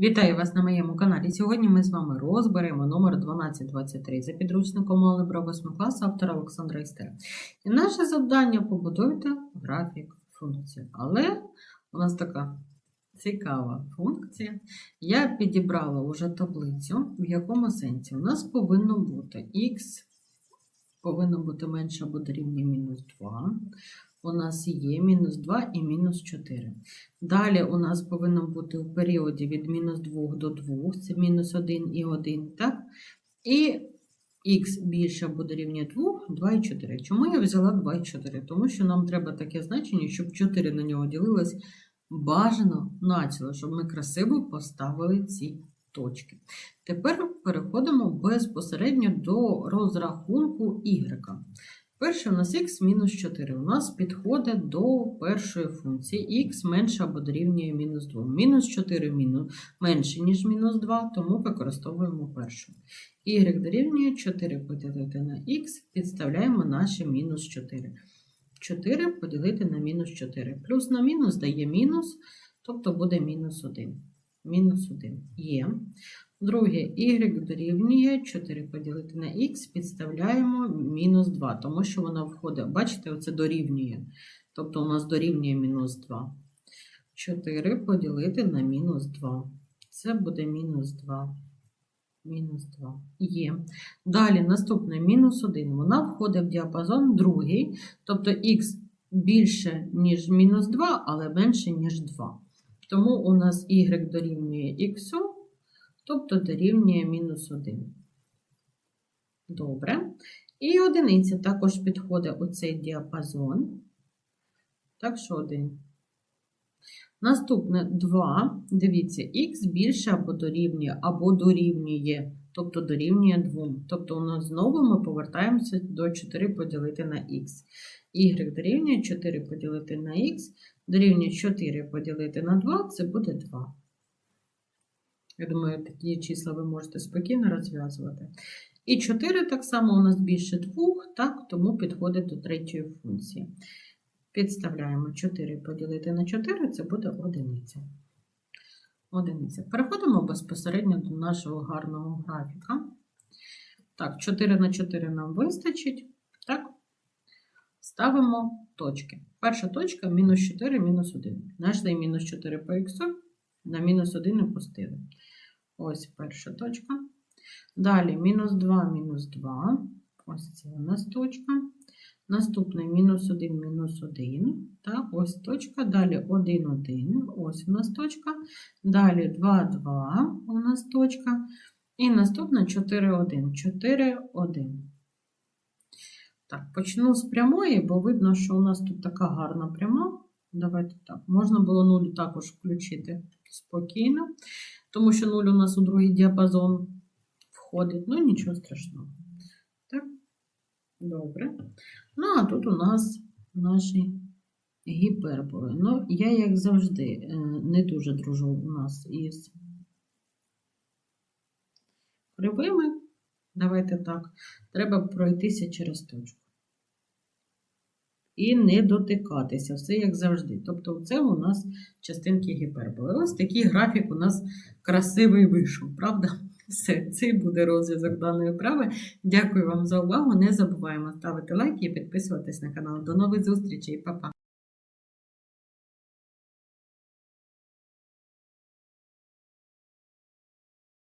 Вітаю вас на моєму каналі. Сьогодні ми з вами розберемо номер 1223 за підручником Алgebra 8 класу автора Олександра Істера. І наше завдання побудуйте графік функції. Але у нас така цікава функція. Я підібрала вже таблицю, в якому сенсі у нас повинно бути х повинно бути менше або дорівнює мінус 2. У нас є мінус 2 і мінус 4. Далі у нас повинно бути у періоді від мінус 2 до 2, це мінус 1 і 1, так? І х більше або дорівнює 2, 2 і 4. Чому я взяла 2 і 4? Тому що нам треба таке значення, щоб 4 на нього ділилось бажано націло, щоб ми красиво поставили ці точки. Тепер переходимо безпосередньо до розрахунку y. Перше у нас х мінус 4. У нас підходить до першої функції х менше або дорівнює мінус 2. Мінус 4 мінус, менше, ніж мінус 2, тому використовуємо першу. y дорівнює 4 поділити на х, підставляємо наше мінус 4. 4 поділити на мінус 4. Плюс на мінус дає мінус, тобто буде мінус 1. Мінус 1 є. Друге, y дорівнює 4 поділити на х, підставляємо мінус 2, тому що вона входить, бачите, оце дорівнює. Тобто у нас дорівнює мінус 2. 4 поділити на мінус 2. Це буде мінус 2. Мінус 2. Є. Далі наступне мінус 1. Вона входить в діапазон другий, тобто х більше, ніж мінус 2, але менше, ніж 2. Тому у нас y дорівнює х, тобто дорівнює мінус 1. Добре. І одиниця також підходить у цей діапазон. Так що 1. Наступне 2. Дивіться, х більше або дорівнює, або дорівнює, тобто дорівнює 2. Тобто у нас знову ми повертаємося до 4 поділити на х. y дорівнює 4 поділити на х, дорівнює 4 поділити на 2, це буде 2. Я думаю, такі числа ви можете спокійно розв'язувати. І 4 так само у нас більше 2, так, тому підходить до третьої функції. Підставляємо 4 поділити на 4, це буде одиниця. Одиниця. Переходимо безпосередньо до нашого гарного графіка. Так, 4 на 4 нам вистачить. Ставимо точки. Перша точка мінус 4, мінус 1. Знайшли мінус 4 по х, на мінус 1 опустили. Ось перша точка. Далі мінус 2, мінус 2. Ось це у нас точка. Наступний мінус 1, мінус 1. Так, ось точка. Далі 1, 1. Ось у нас точка. Далі 2, 2 у нас точка. І наступна 4, 1. 4, 1. Так, почну з прямої, бо видно, що у нас тут така гарна пряма. Давайте так. Можна було 0 також включити спокійно, тому що 0 у нас у другий діапазон входить. Ну, нічого страшного. Так, добре. Ну, а тут у нас наші гіперболи. Ну, я, як завжди, не дуже дружу у нас із кривими. Давайте так. Треба пройтися через точку. І не дотикатися, все як завжди. Тобто, це у нас частинки гіперболи. Ось такий графік у нас красивий вийшов, правда? Все, це буде розв'язок даної вправи. Дякую вам за увагу. Не забуваємо ставити лайки і підписуватись на канал. До нових зустрічей, Па-па!